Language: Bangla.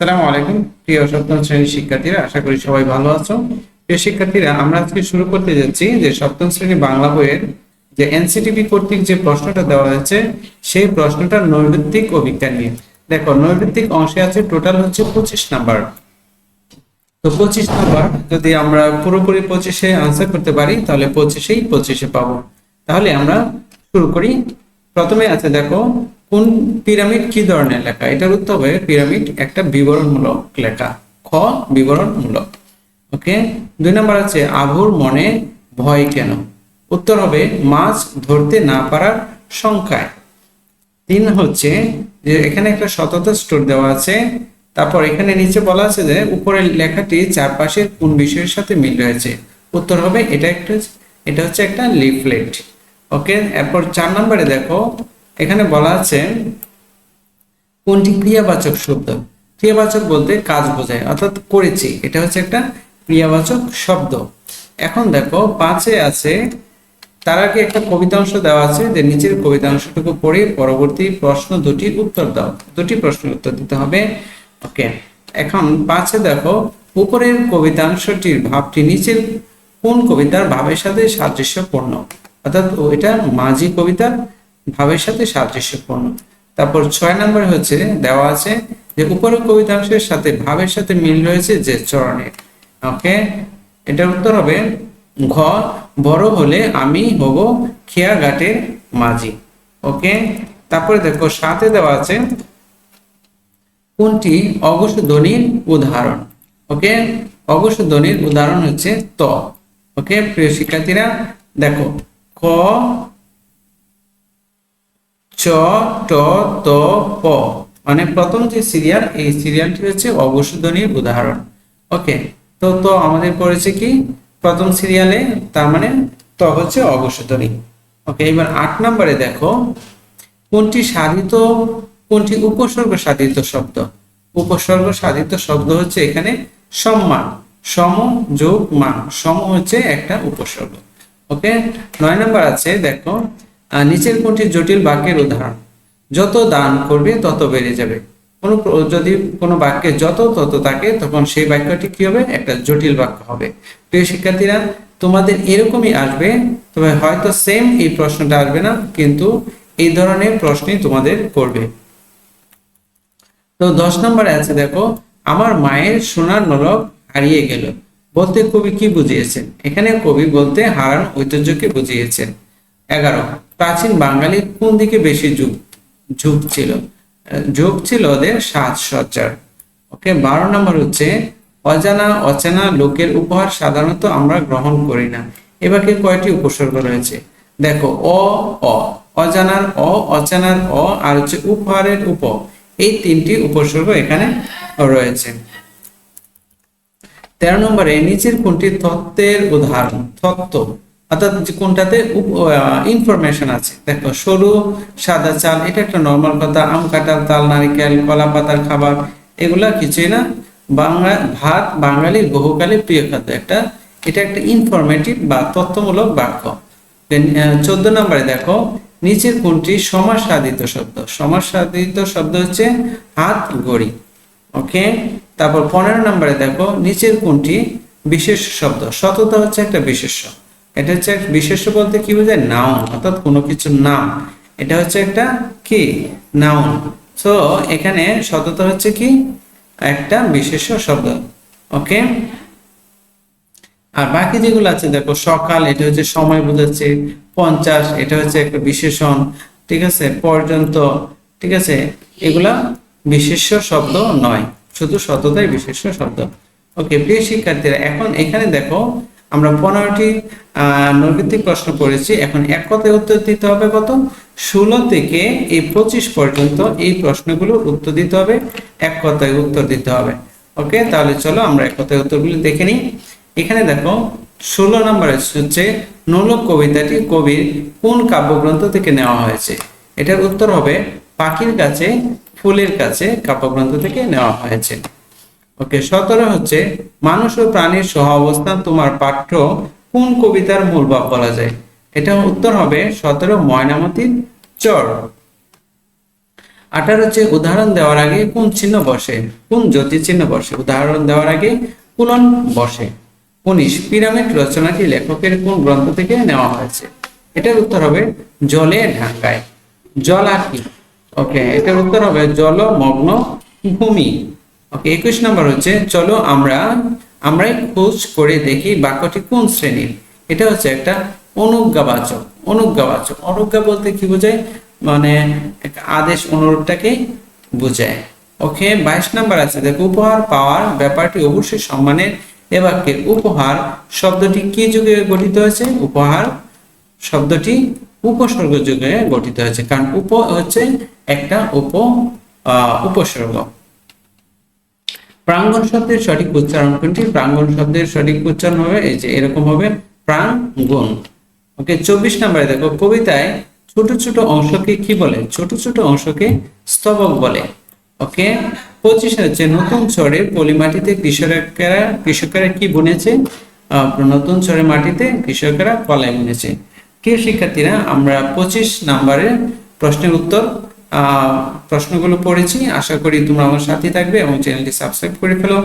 আসসালামু আলাইকুম। প্রিয় সপ্তম শ্রেণির শিক্ষার্থীরা, আশা করি সবাই ভালো আছো। প্রিয় শিক্ষার্থীরা, আমরা আজকে শুরু করতে যাচ্ছি যে সপ্তম শ্রেণি বাংলা বইয়ের যে এনসিটিভি কর্তৃক যে প্রশ্নটা দেওয়া হয়েছে, সেই ও বিজ্ঞান নিয়ে। দেখো নৈর্ভিত্তিক অংশে আছে টোটাল হচ্ছে পঁচিশ নাম্বার। তো পঁচিশ নাম্বার, যদি আমরা পুরোপুরি পঁচিশে আনসার করতে পারি, তাহলে পঁচিশেই পঁচিশে পাবো। তাহলে আমরা শুরু করি। প্রথমে আছে, দেখো কোন পিরামিড কি ধরনের লেখা? এটার উত্তর হবে পিরামিড একটা বিবরণমূলক লেখা। খ, বিবরণমূলক। ওকে? দুই নম্বর আছে আভুর মনে ভয় কেন? উত্তর হবে, মাছ ধরতে না পারার সংখ্যায়। তিন হচ্ছে যে, এখানে একটা সততা স্টোর দেওয়া আছে। তারপর এখানে নিচে বলা আছে যে, উপরের লেখাটি চারপাশের কোন বিষয়ের সাথে মিল রয়েছে? উত্তর হবে, এটা একটা, এটা হচ্ছে একটা লিফলেট। ওকে? এরপর চার নম্বরে দেখো এখানে বলা আছে কোনটি ক্রিয়াবাচক শব্দ? ক্রিয়াবাচক বলতে কাজ বোঝায়, অর্থাৎ করেছি। এটা হচ্ছে একটা ক্রিয়াবাচক শব্দ। এখন দেখো, পাঁচে আছে, তার আগে একটা কবিতাংশ দেওয়া আছে, যে নিচের কবিতাংশটুকু পড়ে পরবর্তী প্রশ্ন দুটির উত্তর দাও। দুটি প্রশ্নের উত্তর দিতে হবে। ওকে, এখন পাঁচে দেখো, উপরের কবিতাংশটির ভাবটি নিচের কোন কবিতার ভাবের সাথে সাদৃশ্যপূর্ণ? অর্থাৎ এটা মাঝি কবিতার ভাবের সাথে সাদৃশ্যপূর্ণ। তারপর ছয় নম্বরে হচ্ছে, দেওয়া আছে যে উপরের কবিতাংশের সাথে ভাবের সাথে মিল রয়েছে যে চরণের ওকে? এটার উত্তর হবে, ঘ, বড় হলে আমি হব খেয়া ঘাটের মাঝি। ওকে? তারপরে দেখো, সাথে দেওয়া আছে, কোনটি? অঘোষ ধ্বনির উদাহরণ। ওকে? অঘোষ ধ্বনির উদাহরণ হচ্ছে ত। ওকে? প্রিয় শিক্ষার্থীরা, দেখো ক চ, ট, ত, প। মানে প্রথম যে সিরিয়াল এই সিরিয়ালটি হচ্ছে অঘোষ ধ্বনির উদাহরণ। ওকে, তো তো আমাদের পড়েছে কি? প্রথম সিরিয়ালে তার মানে ত হচ্ছে অঘোষ ধ্বনি ওকে, এবার আট নম্বরে দেখো, কোনটি সাধিত, কোনটি উপসর্গ সাধিত শব্দ? উপসর্গ সাধিত শব্দ হচ্ছে এখানে সম্মান, সম যোগ মান। সম হচ্ছে একটা উপসর্গ। ওকে, নয় নম্বর আছে, দেখো নিচের কোনটি জটিল বাক্যের উদাহরণ? যত দান করবে, তত বেড়ে যাবে। কোনো যদি কোনো বাক্যে যত, তত থাকে, তখন সেই বাক্যটি কি হবে? একটা জটিল বাক্য হবে। প্রিয় শিক্ষার্থীরা, তোমাদের এরকমই আসবে, তবে হয়তো সেম এই প্রশ্নটা আসবে না, কিন্তু এই ধরনের প্রশ্নই তোমাদের করবে। তো দশ নম্বরে আছে দেখো, আমার মায়ের সোনার নরক হারিয়ে গেল। বলতে কবি কি বুঝিয়েছেন? এখানে কবি বলতে হারান ঐতিহ্যকে বুঝিয়েছেন। এগারো প্রাচীন বাঙালি কোন দিকে বেশি যুগ ঝুঁক ছিল? ঝুঁক ছিল ওদের সাজসজ্জার। ওকে বারো নম্বর হচ্ছে, অজানা, অচেনা লোকের উপহার সাধারণত আমরা গ্রহণ করি না। এবারে কয়টি উপসর্গ রয়েছে? দেখো, অ অ, অজানার অ, অচেনার অ, আর হচ্ছে উপহারের উপ। এই তিনটি উপসর্গ এখানে রয়েছে। তেরো নম্বরে, নিচের কোনটি তত্ত্বের উদাহরণ? তত্ত্ব। অর্থাৎ কোনটাতে ইনফরমেশন আছে। দেখো, সরু, সাদা চাল, এটা একটা নর্মাল কথা আম, কাঁঠাল, তাল, নারিকেল, কলা পাতার খাবার, এগুলা কিছুই না। বাংলা, ভাত বাঙালির বহুকালে প্রিয় খাদ্য একটা। এটা একটা ইনফরমেটিভ বা তথ্যমূলক বাক্য। চোদ্দ নম্বরে দেখো, নিচের কোনটি সমাজ সাধিত শব্দ? সমাজ সাধিত শব্দ হচ্ছে হাত গড়ি। ওকে তারপর পনেরো নম্বরে দেখো, নিচের কোনটি বিশেষ শব্দ? সততা হচ্ছে একটা বিশেষ্য। এটা হচ্ছে এক বিশেষ্য বলতে কি বোঝায় নাউন অর্থাৎ কোনো কিছুর নাম। এটা হচ্ছে একটা কি? নাউন সো এখানে সততা হচ্ছে কি? একটা বিশেষ্য শব্দ। ওকে আর বাকি যেগুলো আছে, দেখো সকাল, এটা হচ্ছে সময় বোঝাচ্ছে, পঞ্চাশ, এটা হচ্ছে একটা বিশেষণ, ঠিক আছে? পর্যন্ত, ঠিক আছে? এগুলা বিশেষ্য শব্দ নয়, শুধু সততাই বিশেষ্য শব্দ। ওকে প্রিয় শিক্ষার্থীরা, এখন এখানে দেখো আমরা পনেরোটি, আহ নৈর্ভিত্তিক প্রশ্ন করেছি এখন এক কথায় উত্তর দিতে হবে কত? ষোলো থেকে এই পঁচিশ পর্যন্ত এই প্রশ্নগুলোর উত্তর দিতে হবে, এক কথায় উত্তর দিতে হবে। ওকে, তাহলে চলো আমরা এক কথায় উত্তরগুলো দেখে নিই। এখানে দেখো, ষোলো নম্বরে হচ্ছে নোলক কবিতাটি কবির কোন কাব্যগ্রন্থ থেকে নেওয়া হয়েছে? এটার উত্তর হবে, পাখির কাছে, ফুলের কাছে কাব্যগ্রন্থ থেকে নেওয়া হয়েছে। ওকে সতেরো হচ্ছে, মানুষ ও প্রাণীর সহ অবস্থান তোমার পাঠ্য কোন কবিতার মূল ভাব বলা যায়? এটা উত্তর হবে সতেরো ময়নামতির চর। আঠারো হচ্ছে, উদাহরণ দেওয়ার আগে কোন চিহ্ন বসে? কোন জ্যোতি চিহ্ন বসে? উদাহরণ দেওয়ার আগে কুলন বসে। উনিশ, পিরামিড রচনাটি লেখকের কোন গ্রন্থ থেকে নেওয়া হয়েছে? এটার উত্তর হবে জলে ঢাকায়। জল কি ওকে এটার উত্তর হবে জলমগ্ন ভূমি। ওকে একুশ নম্বর হচ্ছে, চলো আমরা, আমরাই খোঁজ করে দেখি বাক্যটি কোন শ্রেণির। এটা হচ্ছে একটা অনুজ্ঞাবাচক অনুজ্ঞাবাচক। অনুজ্ঞা বলতে কি বোঝায়? মানে আদেশ, অনুরোধটাকে বোঝায়। ওকে বাইশ নাম্বার আছে, দেখো, উপহার পাওয়ার ব্যাপারটি অবশ্যই সম্মানের এ বাক্যের উপহার শব্দটি কি যুগে গঠিত হয়েছে? উপহার শব্দটি উপসর্গ যুগে গঠিত হয়েছে। কারণ উপ হচ্ছে একটা উপ উপসর্গ। প্রাঙ্গণ শব্দের সঠিক উচ্চারণ কোনটি? প্রাঙ্গণ শব্দের সঠিক উচ্চারণ হবে এই যে এরকম হবে প্রাঙ্গণ। ওকে, চব্বিশ নম্বরে দেখো, কবিতায় ছোট ছোট অংশকে কি বলে? ছোট ছোট অংশকে স্তবক বলে। ওকে, পঁচিশে হচ্ছে নতুন চরে পলি মাটিতে কৃষকেরা কৃষকেরা কি বুনেছে? নতুন চরে মাটিতে কৃষকেরা কলাই বুনেছে। প্রিয় শিক্ষার্থীরা, আমরা পঁচিশ নাম্বারের প্রশ্নের উত্তর প্রশ্নগুলো পড়েছি। আশা করি তোমরা আমার সাথে থাকবে এবং চ্যানেলটি সাবস্ক্রাইব করে ফেলো।